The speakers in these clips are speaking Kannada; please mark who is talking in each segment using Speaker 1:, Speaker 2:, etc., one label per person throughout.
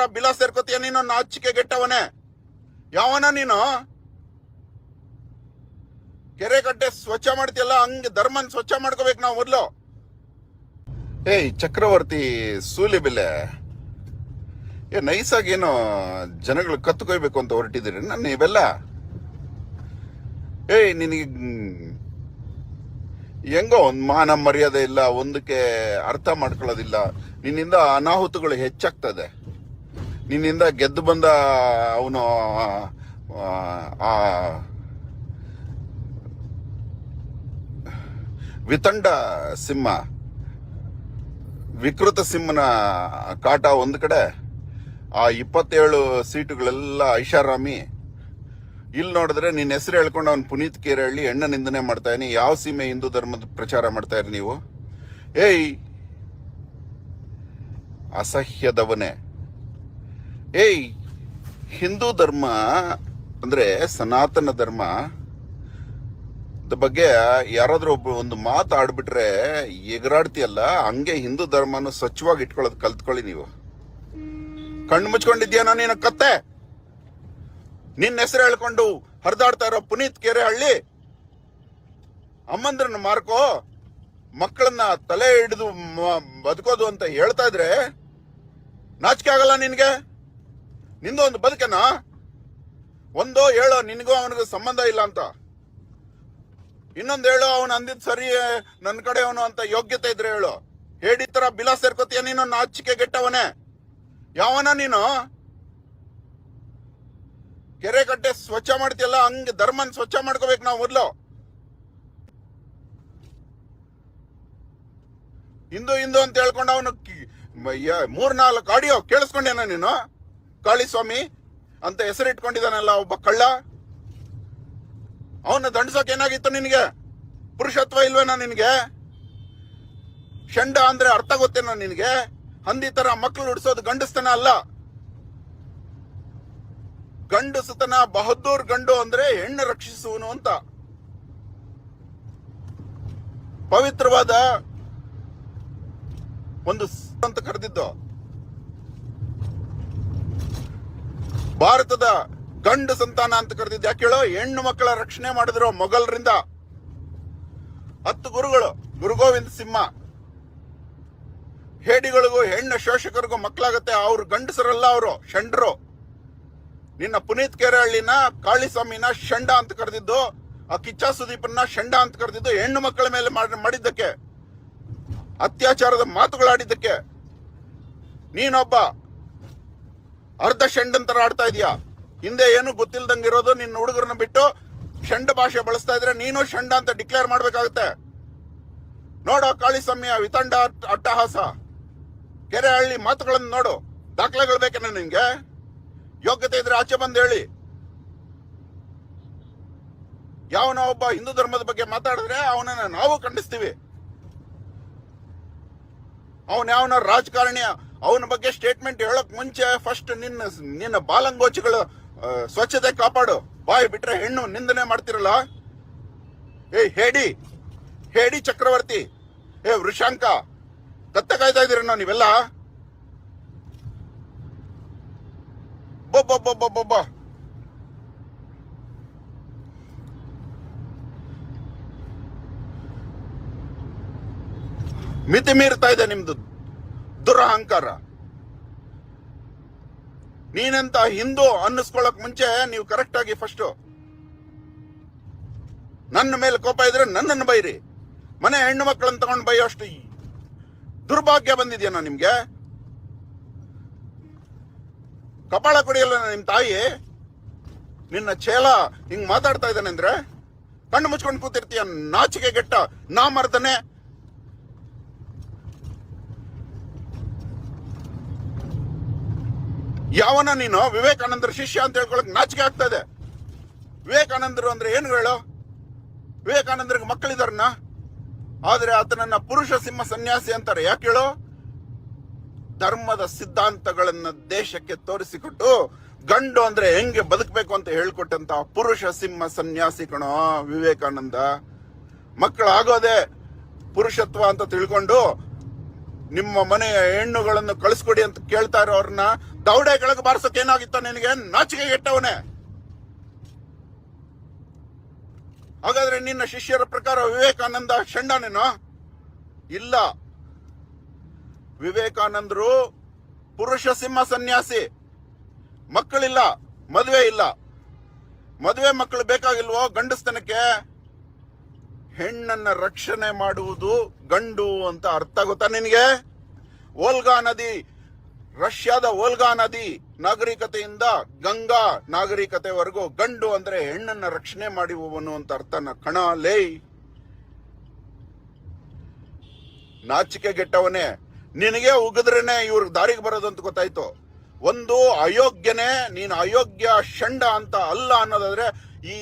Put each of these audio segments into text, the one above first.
Speaker 1: ತರ ಬಿಲ ಸೇರ್ಕೋತೀಯ ನೀನು ನಾಚಿಕೆ ಗೆಟ್ಟವನೇ. ಯಾವನ ನೀನು? ಕೆರೆ ಕಟ್ಟೆ ಸ್ವಚ್ಛ ಮಾಡ್ತೀಯಲ್ಲ, ಹಂಗೆ ಧರ್ಮನ್ ಸ್ವಚ್ಛ ಮಾಡ್ಕೋಬೇಕು ನಾವು ಮೊದ್ಲು. ಏಯ್, ಚಕ್ರವರ್ತಿ ಸೂಲಿ ಬಿಲೆ ಏ, ನೈಸಾಗಿ ಏನು ಜನಗಳು ಕತ್ತು ಅಂತ ಹೊರಟಿದ್ದೀರಿ ನನ್ನ ಇವೆಲ್ಲ. ಏಯ್, ನಿನಗೆ ಹೆಂಗೋ ಒಂದು ಮಾನ ಮರ್ಯಾದೆ ಇಲ್ಲ, ಒಂದಕ್ಕೆ ಅರ್ಥ ಮಾಡ್ಕೊಳ್ಳೋದಿಲ್ಲ. ನಿನ್ನಿಂದ ಅನಾಹುತಗಳು ಹೆಚ್ಚಾಗ್ತದೆ. ನಿನ್ನಿಂದ ಗೆದ್ದು ಬಂದ ಅವನು, ಆ ವಿತಂಡ ಸಿಂಹ, ವಿಕೃತ ಸಿಂಹನ ಕಾಟ ಒಂದು ಕಡೆ, ಆ ಇಪ್ಪತ್ತೇಳು ಸೀಟುಗಳೆಲ್ಲ ಐಷಾರಾಮಿ. ಇಲ್ಲಿ ನೋಡಿದ್ರೆ ನಿನ್ನ ಹೆಸರು ಹೇಳ್ಕೊಂಡು ಅವ್ನು ಪುನೀತ್ ಕೇರಳ್ಳಿ ಎಣ್ಣ ನಿಂದನೆ ಮಾಡ್ತಾ ಇದೀನಿ ಯಾವ ಸೀಮೆ ಹಿಂದೂ ಧರ್ಮದ ಪ್ರಚಾರ ಮಾಡ್ತಾ ಇರಿ ನೀವು? ಏಯ್! ಅಸಹ್ಯದವನೇ. ಏಯ್, ಹಿಂದೂ ಧರ್ಮ ಅಂದ್ರೆ ಸನಾತನ ಧರ್ಮ ಬಗ್ಗೆ ಯಾರಾದ್ರೂ ಒಬ್ಬ ಒಂದು ಮಾತು ಆಡ್ಬಿಟ್ರೆ ಎಗರಾಡ್ತಿಯಲ್ಲ, ಹಂಗೆ ಹಿಂದೂ ಧರ್ಮನ ಸ್ವಚ್ಛವಾಗಿ ಇಟ್ಕೊಳ್ಳೋದು ಕಲ್ತ್ಕೊಳ್ಳಿ ನೀವು. ಕಣ್ಣು ಮುಚ್ಕೊಂಡಿದ್ಯಾನ ನೀನು ಕತ್ತೆ? ನಿನ್ನ ಹೆಸರು ಹೇಳ್ಕೊಂಡು ಹರಿದಾಡ್ತಾ ಇರೋ ಪುನೀತ್ ಕೆರೆಹಳ್ಳಿ? ಅಮ್ಮಂದ್ರನ್ನ ಮಾರ್ಕೋ, ಮಕ್ಕಳನ್ನ ತಲೆ ಹಿಡಿದು ಬದುಕೋದು ಅಂತ ಹೇಳ್ತಾ ಇದ್ರೆ ನಾಚಿಕೆ ಆಗಲ್ಲ ನಿನ್ಗೆ? ನಿಂದು ಒಂದು ಬದುಕನ್ನ ಒಂದೋ ಹೇಳೋ ನಿನಗೂ ಅವನಿಗೂ ಸಂಬಂಧ ಇಲ್ಲ ಅಂತ. ಇನ್ನೊಂದು ಹೇಳು ಅವನು ಅಂದಿದ್ ಸರಿ ನನ್ನ ಕಡೆ ಅವನು ಅಂತ ಯೋಗ್ಯತೆ ಇದ್ರೆ ಹೇಳು. ಹೇಳಿ ತರ ಬಿಲ ಸೇರ್ಕೋತೀಯ ನೀನು? ನಾಚಿಕೆ ಗೆಟ್ಟವನೇ ಯಾವನ ನೀನು? ಕೆರೆ ಕಟ್ಟೆ ಸ್ವಚ್ಛ ಮಾಡ್ತೀಯಲ್ಲ, ಹಂಗೆ ಧರ್ಮನ್ ಸ್ವಚ್ಛ ಮಾಡ್ಕೋಬೇಕು ನಾವು ಮೊದಲು. ಹಿಂದೂ ಹಿಂದೂ ಅಂತ ಹೇಳ್ಕೊಂಡು ಅವನು ಮೂರ್ನಾಲ್ಕು ಆಡಿಯೋ ಕೇಳಿಸ್ಕೊಂಡೇನ ನೀನು? ಕಾಳಿಸ್ವಾಮಿ ಅಂತ ಹೆಸರಿಟ್ಕೊಂಡಿದ್ದಾನಲ್ಲ ಒಬ್ಬ ಕಳ್ಳ. ಅವನ್ನ ದಂಡಿಸೋಕೆ ಏನಾಗಿತ್ತು ನಿನಗೆ? ಪುರುಷತ್ವ ಇಲ್ವೇನಾ ನಿನಗೆ? ಷಂಡ ಅಂದ್ರೆ ಅರ್ಥ ಗೊತ್ತೇನೋ ನಿನಗೆ? ಹಂದಿ ತರ ಮಕ್ಕಳು ಹುಡ್ಸೋದು ಗಂಡಸ್ತನ ಅಲ್ಲ. ಗಂಡಸುತನ ಬಹದ್ದೂರ್ ಗಂಡು ಅಂದ್ರೆ ಹೆಣ್ಣು ರಕ್ಷಿಸುವನು ಅಂತ. ಪವಿತ್ರವಾದ ಒಂದು ಅಂತ ಕರೆದಿದ್ದು. ಭಾರತದ ಗಂಡು ಸಂತಾನ ಅಂತ ಕರೆದಿದ್ದು ಯಾಕೆ ಹೇಳೋ? ಹೆಣ್ಣು ಮಕ್ಕಳ ರಕ್ಷಣೆ ಮಾಡಿದ್ರು ಮೊಘಲರಿಂದ. ಹತ್ತು ಗುರುಗಳು ಗುರು ಗೋವಿಂದ ಸಿಂಹ. ಹೇಡಿಗಳಿಗೂ, ಹೆಣ್ಣು ಶೋಷಕರಿಗೂ ಮಕ್ಕಳಾಗತ್ತೆ. ಅವ್ರು ಗಂಡಸರಲ್ಲ ಅವರು ಷಂಡ್ರು ನಿನ್ನ ಪುನೀತ್ ಕೆರಹಳ್ಳಿನ ಕಾಳಿಸ್ವಾಮಿನ ಷಂಡ ಅಂತ ಕರೆದಿದ್ದು, ಆ ಕಿಚ್ಚ ಸುದೀಪನ್ನ ಷಂಡ ಅಂತ ಕರೆದಿದ್ದು, ಹೆಣ್ಣು ಮಕ್ಕಳ ಮೇಲೆ ಮಾಡ್- ಮಾಡಿದ್ದಕ್ಕೆ, ಅತ್ಯಾಚಾರದ ಮಾತುಗಳಾಡಿದ್ದಕ್ಕೆ. ನೀನೊಬ್ಬ ಅರ್ಧ ಷಂಡ್ ಅಂತರ ಆಡ್ತಾ ಇದೀಯಾ? ಹಿಂದೆ ಏನು ಗೊತ್ತಿಲ್ದಂಗಿರೋದು ನಿನ್ನ ಹುಡುಗರನ್ನ ಬಿಟ್ಟು ಷಂಡ ಭಾಷೆ ಬಳಸ್ತಾ ಇದ್ರೆ ನೀನು ಷಂಡ ಅಂತ ಡಿಕ್ಲೇರ್ ಮಾಡ್ಬೇಕಾಗತ್ತೆ. ನೋಡೋ ಕಾಳಿಸ್ವಾಮಿಯ ವಿತಂಡ, ಅಟ್ಟಹಾಸ. ಕೆರೆಹಳ್ಳಿ ಮಾತುಗಳನ್ನು ನೋಡು. ದಾಖಲೆಗಳು ಬೇಕೇನ ನಿನ್ಗೆ? ಯೋಗ್ಯತೆ ಇದ್ರೆ ಆಚೆ ಬಂದು ಹೇಳಿ. ಯಾವನ ಒಬ್ಬ ಹಿಂದೂ ಧರ್ಮದ ಬಗ್ಗೆ ಮಾತಾಡಿದ್ರೆ ಅವನನ್ನ ನಾವು ಖಂಡಿಸ್ತೀವಿ. ಅವನ ಯಾವನ ರಾಜಕಾರಣಿ ಅವನ ಬಗ್ಗೆ ಸ್ಟೇಟ್ಮೆಂಟ್ ಹೇಳಕ್ ಮುಂಚೆ ಫಸ್ಟ್ ನಿನ್ನ ನಿನ್ನ ಬಾಲಂಗೋಚಿಗಳು ಸ್ವಚ್ಛತೆ ಕಾಪಾಡು. ಬಾಯ್ ಬಿಟ್ರೆ ಹೆಣ್ಣು ನಿಂದನೆ ಮಾಡ್ತಿರಲ್ಲ? ಏ ಹೇಡಿ. ಹೇಡಿ ಚಕ್ರವರ್ತಿ. ಏ, ವೃಷಾಂಕ. ಕತ್ತ ಕಾಯ್ತಾ ಇದೀರಣ್ಣ ನೀವೆಲ್ಲ? ಬೊಬ್ಬೊಬ್ಬೊಬ್ಬೊಬ್ಬೊಬ್ಬ ಮಿತಿ ಮೀರ್ತಾ ಇದೆ ನಿಮ್ದು. ದುರಹಂಕಾರ. ನೀನೆಂತ ಹಿಂದೂ ಅನ್ನಿಸ್ಕೊಳಕ್ ಮುಂಚೆ ನೀವು ಕರೆಕ್ಟ್ ಆಗಿ ಫಸ್ಟ್ ನನ್ನ ಮೇಲೆ ಕೋಪ ಇದ್ರೆ ನನ್ನನ್ನು ಬೈರಿ. ಮನೆ ಹೆಣ್ಣು ಮಕ್ಕಳನ್ನ ತಗೊಂಡು ಬೈಯೋ ಅಷ್ಟು ದುರ್ಭಾಗ್ಯ ಬಂದಿದ್ಯಾನ ನಿಮ್ಗೆ? ಕಪಾಳ ಕುಡಿಯಲ್ಲ ನಿಮ್ ತಾಯಿ? ನಿನ್ನ ಚೇಲ ಹಿಂಗ್ ಮಾತಾಡ್ತಾ ಇದ್ದಾನೆ ಅಂದ್ರೆ ಕಣ್ಣು ಮುಚ್ಕೊಂಡು ಕೂತಿರ್ತೀಯ ನಾಚಿಕೆ ಗೆಟ್ಟ ನಾ ಮರ್ದನೆ ಯಾವನ ನೀನು? ವಿವೇಕಾನಂದರ ಶಿಷ್ಯ ಅಂತ ಹೇಳ್ಕೊಳಕ್ ನಾಚಿಕೆ ಆಗ್ತಾ ಇದೆ ವಿವೇಕಾನಂದರು ಅಂದ್ರೆ ಏನು ಹೇಳು? ವಿವೇಕಾನಂದರಿಗೆ ಮಕ್ಕಳಿದಾರನ್ನ? ಆದರೆ ಆತನನ್ನ ಪುರುಷ ಸಿಂಹ ಸನ್ಯಾಸಿ ಅಂತಾರೆ. ಯಾಕೆ ಹೇಳು? ಧರ್ಮದ ಸಿದ್ಧಾಂತಗಳನ್ನ ದೇಶಕ್ಕೆ ತೋರಿಸಿಕೊಟ್ಟು ಗಂಡು ಅಂದ್ರೆ ಹೆಂಗೆ ಬದುಕಬೇಕು ಅಂತ ಹೇಳ್ಕೊಟ್ಟಂತ ಪುರುಷ ಸಿಂಹ ಸನ್ಯಾಸಿ ಕಣೋ ವಿವೇಕಾನಂದ. ಮಕ್ಕಳಾಗೋದೆ ಪುರುಷತ್ವ ಅಂತ ತಿಳ್ಕೊಂಡು ನಿಮ್ಮ ಮನೆಯ ಹೆಣ್ಣುಗಳನ್ನು ಕಳಿಸ್ಕೊಡಿ ಅಂತ ಕೇಳ್ತಾ ಅವ್ರನ್ನ. ದೌಡೆ ಕೆಳಗೆ ಬಾರಿಸೋಕೆ ಏನಾಗಿತ್ತ ನಿನಗೆ? ನಾಚಿಕೆ ಗೆಟ್ಟವನೇ ಹಾಗಾದ್ರೆ ನಿನ್ನ ಶಿಷ್ಯರ ಪ್ರಕಾರ ವಿವೇಕಾನಂದ ಷಂಡನೇನೋ? ಇಲ್ಲ. ವಿವೇಕಾನಂದರು ಪುರುಷ ಸಿಂಹ ಸನ್ಯಾಸಿ. ಮಕ್ಕಳಿಲ್ಲ. ಮದುವೆ ಇಲ್ಲ. ಮದುವೆ ಮಕ್ಕಳು ಬೇಕಾಗಿಲ್ವೋ ಗಂಡಸ್ತನಕ್ಕೆ? ಹೆಣ್ಣನ್ನ ರಕ್ಷಣೆ ಮಾಡುವುದು ಗಂಡು ಅಂತ ಅರ್ಥ ಗೊತ್ತಾ ನಿನಗೆ? ಓಲ್ಗಾ ನದಿ, ರಷ್ಯಾದ ಓಲ್ಗಾ ನದಿ ನಾಗರಿಕತೆಯಿಂದ ಗಂಗಾ ನಾಗರಿಕತೆವರೆಗೂ ಗಂಡು ಅಂದ್ರೆ ಹೆಣ್ಣನ್ನ ರಕ್ಷಣೆ ಮಾಡುವವನು ಅಂತ ಅರ್ಥನ ಕಣ ಲೇ. ನಾಚಿಕೆ ಗೆಟ್ಟವನೇ ನಿನಗೆ ಉಗಿದ್ರೇನೆ ಇವ್ರ ದಾರಿಗೆ ಬರೋದು ಅಂತ ಗೊತ್ತಾಯ್ತು. ಒಂದು ಅಯೋಗ್ಯನೇ, ನೀನು ಅಯೋಗ್ಯ ಷಂಡ ಅಂತ ಅಲ್ಲ ಅನ್ನೋದಾದ್ರೆ ಈ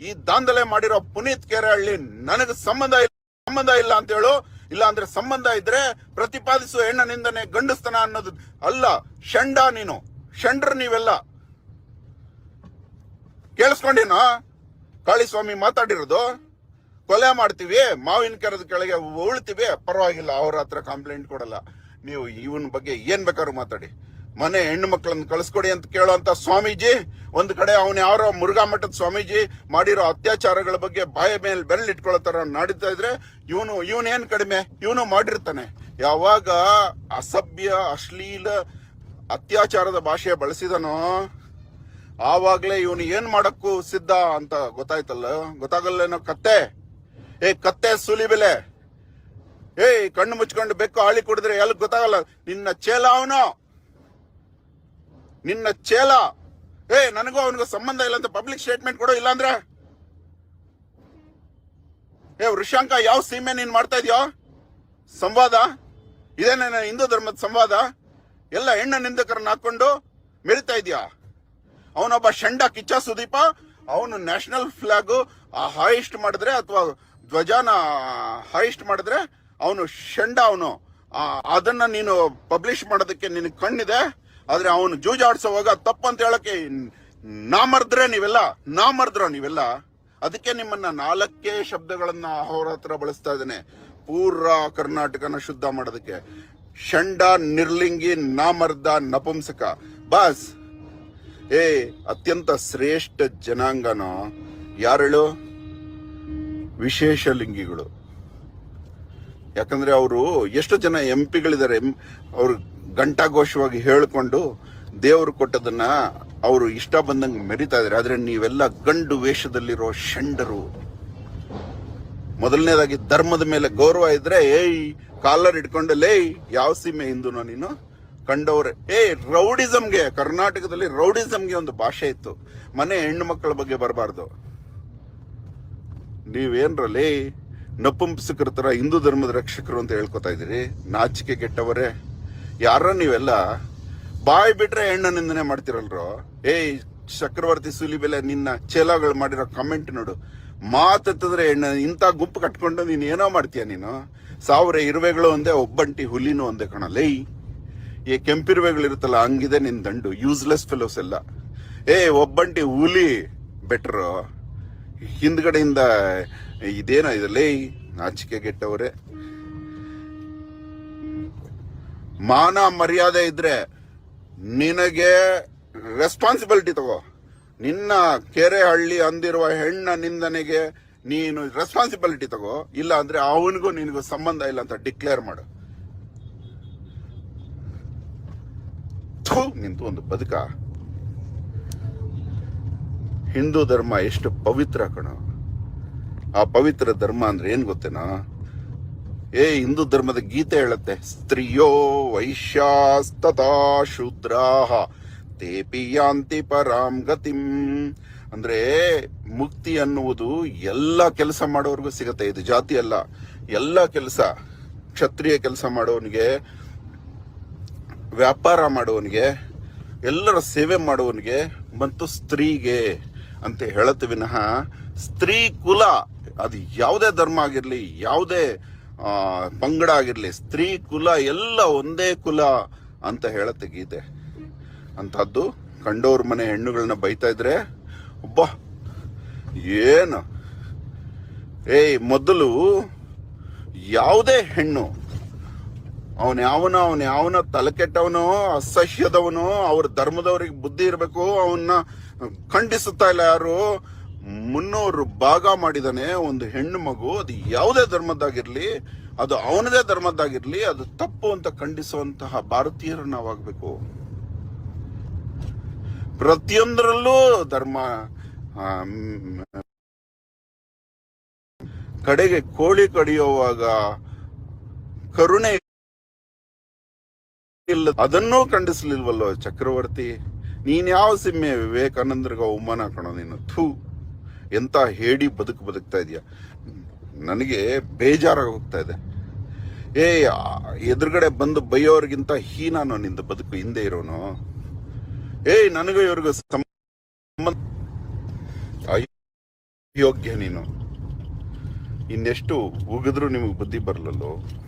Speaker 1: ಈ ದಾಂಧಲೆ ಮಾಡಿರೋ ಪುನೀತ್ ಕೆರೆಹಳ್ಳಿ ನನಗೆ ಸಂಬಂಧ ಇಲ್ಲ ಸಂಬಂಧ ಇಲ್ಲ ಅಂತ ಹೇಳು. ಇಲ್ಲ ಅಂದ್ರೆ ಸಂಬಂಧ ಇದ್ರೆ ಪ್ರತಿಪಾದಿಸುವ ಹೆಣ್ಣ ನಿಂದನೆ ಗಂಡಸ್ತನ ಅನ್ನೋದು. ಅಲ್ಲ, ಷಂಡ ನೀನು. ಷಂಡ್ರ ನೀವೆಲ್ಲ. ಕಾಳಿ ಕಾಳಿಸ್ವಾಮಿ ಮಾತಾಡಿರೋದು? ಕೊಲೆ ಮಾಡ್ತೀವಿ, ಮಾವಿನ ಕೆರದ ಕೆಳಗೆ ಉಳ್ತೀವಿ. ಪರವಾಗಿಲ್ಲ, ಅವ್ರ ಹತ್ರ ಕಂಪ್ಲೇಂಟ್ ಕೊಡಲ್ಲ. ನೀವು ಇವನ್ ಬಗ್ಗೆ ಏನ್ ಬೇಕಾದ್ರೂ ಮಾತಾಡಿ. ಮನೆ ಹೆಣ್ಣು ಮಕ್ಕಳನ್ನು ಕಳಿಸ್ಕೊಡಿ ಅಂತ ಕೇಳುವಂತ ಸ್ವಾಮೀಜಿ, ಒಂದ್ ಕಡೆ ಅವನ ಯಾರೋ ಮುರುಘಾ ಮಠದ ಸ್ವಾಮೀಜಿ ಮಾಡಿರೋ ಅತ್ಯಾಚಾರಗಳ ಬಗ್ಗೆ ಬಾಯ ಮೇಲೆ ಬೆರಳು ಇಟ್ಕೊಳ್ಳೋ ತರ ನಡೀತಾ ಇದ್ರೆ, ಇವನು ಇವನೇನ್ ಕಡಿಮೆ? ಇವನು ಮಾಡಿರ್ತಾನೆ. ಯಾವಾಗ ಅಸಭ್ಯ, ಅಶ್ಲೀಲ ಅತ್ಯಾಚಾರದ ಭಾಷೆ ಬಳಸಿದನೋ, ಆವಾಗ್ಲೇ ಇವನು ಏನ್ ಮಾಡಕ್ಕೂ ಸಿದ್ಧ ಅಂತ ಗೊತ್ತಾಯ್ತಲ್ಲ? ಗೊತ್ತಾಗಲ್ಲೇನೋ ಕತ್ತೆ? ಏ, ಕತ್ತೆ ಸುಲಿ ಬೆಲೆ ಏಯ್ ಕಣ್ಣು ಮುಚ್ಕೊಂಡು ಬೆಕ್ಕು ಆಳಿ ಕುಡಿದ್ರೆ ಎಲ್ಲಿ ಗೊತ್ತಾಗಲ್ಲ? ನಿನ್ನ ಚೇಲ ಅವನು. ನಿನ್ನ ಚೇಲ ಏ, ನನಗೂ ಅವನಿಗೂ ಸಂಬಂಧ ಇಲ್ಲ ಅಂತ ಪಬ್ಲಿಕ್ ಸ್ಟೇಟ್ಮೆಂಟ್ ಕೊಡೋ, ಇಲ್ಲಾಂದ್ರೆ? ಏ, ವೃಷಾಂಕ, ಯಾವ ಸೀಮೆ ನೀನ್ ಮಾಡ್ತಾ ಇದೆಯೋ? ಸಂವಾದ? ಇದೇನೇನ ಹಿಂದೂ ಧರ್ಮದ ಸಂವಾದ. ಎಲ್ಲ ಹೆಣ್ಣ ನಿಂದಕರನ್ನ ಹಾಕೊಂಡು ಮೆರಿತಾ ಇದೀಯಾ? ಅವನೊಬ್ಬ ಷಂಡ ಕಿಚ್ಚ ಸುದೀಪ, ಅವನು ನ್ಯಾಷನಲ್ ಫ್ಲಾಗ್ ಹಾಯಿಸ್ಟ್ ಮಾಡಿದ್ರೆ ಅಥವಾ ಧ್ವಜಾನ ಹಾಯಿಸ್ಟ್ ಮಾಡಿದ್ರೆ ಅವನು ಷಂಡ ಅವನು. ಅದನ್ನ ನೀನು ಪಬ್ಲಿಷ್ ಮಾಡೋದಕ್ಕೆ ನಿನ್ ಕಣ್ಣಿದೆ. ಆದ್ರೆ ಅವನು ಜೂಜಾಡ್ಸೋವಾಗ ತಪ್ಪಂತ ಹೇಳಕ್ಕೆ ನಾಮರ್ದ್ರೆ ನೀವೆಲ್ಲ ನಾಮರ್ದ್ರ ನೀವೆಲ್ಲ, ಅದಕ್ಕೆ ನಿಮ್ಮನ್ನ ನಾಲ್ಕೇ ಶಬ್ದಗಳನ್ನ ಅವರ ಹತ್ರ ಬಳಸ್ತಾ ಇದ್ದೇನೆ. ಪೂರ್ವ ಕರ್ನಾಟಕನ ಶುದ್ಧ ಮಾಡೋದಕ್ಕೆ. ಷಂಡ, ನಿರ್ಲಿಂಗಿ ನಾಮರ್ದ ನಪುಂಸಕ. ಬಾಸ್! ಏ, ಅತ್ಯಂತ ಶ್ರೇಷ್ಠ ಜನಾಂಗನ, ಯಾರೇಳು? ವಿಶೇಷ ಲಿಂಗಿಗಳು. ಯಾಕಂದ್ರೆ ಅವರು ಎಷ್ಟು ಜನ ಎಂ ಪಿಗಳಿದ್ದಾರೆ ಅವರು ಘಂಟಾಘೋಷವಾಗಿ ಹೇಳಿಕೊಂಡು ದೇವರು ಕೊಟ್ಟದನ್ನ ಅವರು ಇಷ್ಟ ಬಂದಂಗೆ ಮೆರಿತಾ ಇದ್ದಾರೆ ಆದ್ರೆ ನೀವೆಲ್ಲ ಗಂಡು ವೇಷದಲ್ಲಿರೋ ಷಂಡರು ಮೊದಲನೇದಾಗಿ ಧರ್ಮದ ಮೇಲೆ ಗೌರವ ಇದ್ರೆ, ಏಯ್, ಕಾಲರ್ ಇಟ್ಕೊಂಡು ಲೇ, ಯಾವ ಸೀಮೆ ಹಿಂದೂನೋ ನೀನು? ಕಂಡವ್ರೆ, ಏ ರೌಡಿಸಮ್ಗೆ ಕರ್ನಾಟಕದಲ್ಲಿ ರೌಡಿಸಮ್ಗೆ ಒಂದು ಭಾಷೆ ಇತ್ತು. ಮನೆ ಹೆಣ್ಣು ಮಕ್ಕಳ ಬಗ್ಗೆ ಬರಬಾರ್ದು. ನೀವೇನ್ರಲ್ಲಿ ನಪುಂಸಕರ ತರ ಹಿಂದೂ ಧರ್ಮದ ರಕ್ಷಕರು ಅಂತ ಹೇಳ್ಕೊತಾ ಇದ್ದೀರಿ? ನಾಚಿಕೆ ಕೆಟ್ಟವರೇ. ಯಾರ ನೀವೆಲ್ಲ ಬಾಯ್ ಬಿಟ್ರೆ ಹೆಣ್ಣ ನಿಂದನೆ ಮಾಡ್ತಿರಲ್ರೋ? ಏಯ್, ಚಕ್ರವರ್ತಿ ಸುಲಿಬೆಲೆ ನಿನ್ನ ಚೇಲಗಳು ಮಾಡಿರೋ ಕಮೆಂಟ್ ನೋಡು. ಮಾತೆತ್ತಿದ್ರೆ ಹೆಣ್ಣ, ಇಂಥ ಗುಂಪು ಕಟ್ಕೊಂಡು ನೀನು ಏನೋ ಮಾಡ್ತೀಯ ನೀನು? ಸಾವಿರ ಇರುವೆಗಳು ಒಂದೇ, ಒಬ್ಬಂಟಿ ಹುಲಿನೂ ಒಂದೇ ಕಣಲೇ ಈ ಕೆಂಪಿರುವೆಗಳು ಇರುತ್ತಲ್ಲ ಹಂಗಿದೆ ನಿನ್ ದಂಡು. ಯೂಸ್ಲೆಸ್ ಫೆಲೋಸ್ ಎಲ್ಲ. ಏ, ಒಬ್ಬಂಟಿ ಹುಲಿ ಬೆಟ್ರು. ಹಿಂದ್ಗಡೆಯಿಂದ ಇದೇನೋ ಇದಲ್ಲೇ ನಾಚಿಕೆ ಗೆಟ್ಟವ್ರೆ ಮಾನ ಮರ್ಯಾದೆ ಇದ್ರೆ ನಿನಗೆ ರೆಸ್ಪಾನ್ಸಿಬಿಲಿಟಿ ತಗೋ. ನಿನ್ನ ಕೆರೆ ಹಳ್ಳಿ ಅಂದಿರುವ ಹೆಣ್ಣ ನಿಂದನೆಗೆ ನೀನು ರೆಸ್ಪಾನ್ಸಿಬಿಲಿಟಿ ತಗೋ. ಇಲ್ಲ ಅಂದ್ರೆ ಅವನಿಗೂ ನಿನಗೂ ಸಂಬಂಧ ಇಲ್ಲ ಅಂತ ಡಿಕ್ಲೇರ್ ಮಾಡು. ನಿಂತು ಒಂದು ಬದುಕ. ಹಿಂದೂ ಧರ್ಮ ಎಷ್ಟು ಪವಿತ್ರ ಕಣ. ಆ ಪವಿತ್ರ ಧರ್ಮ ಅಂದ್ರೆ ಏನ್ ಗೊತ್ತೇನಾ? ಏ, ಹಿಂದೂ ಧರ್ಮದ ಗೀತೆ ಹೇಳುತ್ತೆ. ಸ್ತ್ರೀಯೋ ವೈಶ್ಯಾಸ್ತಾ ಶೂದ್ರಾಹ ತೇಪಿ ಯಾಂತಿ ಪರಾಂ ಗತಿಂ. ಅಂದ್ರೆ ಮುಕ್ತಿ ಅನ್ನುವುದು ಎಲ್ಲ ಕೆಲಸ ಮಾಡೋರ್ಗೂ ಸಿಗತ್ತೆ. ಇದು ಜಾತಿ ಅಲ್ಲ. ಎಲ್ಲ ಕೆಲಸ, ಕ್ಷತ್ರಿಯ ಕೆಲಸ ಮಾಡೋವನಿಗೆ ವ್ಯಾಪಾರ ಮಾಡೋವನಿಗೆ ಎಲ್ಲರ ಸೇವೆ ಮಾಡೋವನಿಗೆ ಮತ್ತು ಸ್ತ್ರೀಗೆ ಅಂತ ಹೇಳತ್ತೆ ವಿನಃ ಸ್ತ್ರೀ ಕುಲ ಅದು ಯಾವುದೇ ಧರ್ಮ ಆಗಿರಲಿ, ಯಾವುದೇ ಪಂಗಡ ಆಗಿರಲಿ, ಸ್ತ್ರೀ ಕುಲ ಎಲ್ಲ ಒಂದೇ ಕುಲ ಅಂತ ಹೇಳತ್ತೆ ಗೀತೆ. ಅಂತಹದ್ದು ಕಂಡೋರ್ ಮನೆ ಹೆಣ್ಣುಗಳನ್ನ ಬೈತಾ ಇದ್ರೆ ಒಬ್ಬ ಏನು? ಏಯ್, ಮೊದಲು ಯಾವುದೇ ಹೆಣ್ಣು, ಅವನ ಯಾವನ ಅವನ ಯಾವನ ತಲೆ ಅಸಹ್ಯದವನೋ ಅಸಹ್ಯದವನು, ಅವ್ರ ಧರ್ಮದವ್ರಿಗೆ ಬುದ್ಧಿ ಇರಬೇಕು ಅವನ್ನ ಖಂಡಿಸುತ್ತಾ ಇಲ್ಲ ಯಾರು ಮುನ್ನೂರು ಭಾಗ ಮಾಡಿದಾನೆ ಒಂದು ಹೆಣ್ಣು ಮಗು. ಅದು ಯಾವುದೇ ಧರ್ಮದ್ದಾಗಿರ್ಲಿ, ಅದು ಅವನದೇ ಧರ್ಮದ್ದಾಗಿರ್ಲಿ, ಅದು ತಪ್ಪು ಅಂತ ಖಂಡಿಸುವಂತಹ ಭಾರತೀಯರು ನಾವಾಗಬೇಕು. ಪ್ರತಿಯೊಂದರಲ್ಲೂ ಧರ್ಮ ಕಡೆಗೆ ಕೋಳಿ ಕಡಿಯುವಾಗ ಕರುಣೆ ಇಲ್ಲ, ಅದನ್ನೂ ಖಂಡಿಸ್ಲಿಲ್ವಲ್ಲೋ ಚಕ್ರವರ್ತಿ? ನೀನ್ ಯಾವ ಸಿಮ್ಮೆ ವಿವೇಕಾನಂದರ್ಗ ಉಮ್ಮನ ಕಣೋ ನೀನು. ಥೂ. ಎಂತ ಹೇಡಿ ಬದುಕು ಬದುಕ್ತಾ ಇದೆಯಾ? ನನಗೆ ಬೇಜಾರಾಗಿ ಹೋಗ್ತಾ ಇದೆ. ಏ, ಎದುರುಗಡೆ ಬಂದು ಬೈಯೋರ್ಗಿಂತ ಹೀನಾನೋ ನಿಂದ ಬದುಕು ಹಿಂದೆ ಇರೋನು? ಏಯ್ ನನಗೂ ಇವ್ರಿಗೂ ಅಯೋಗ್ಯ ನೀನು. ಇನ್ನೆಷ್ಟು ಉಗಿದ್ರು ನಿಮಗೆ ಬುದ್ಧಿ ಬರಲಲ್ಲೋ?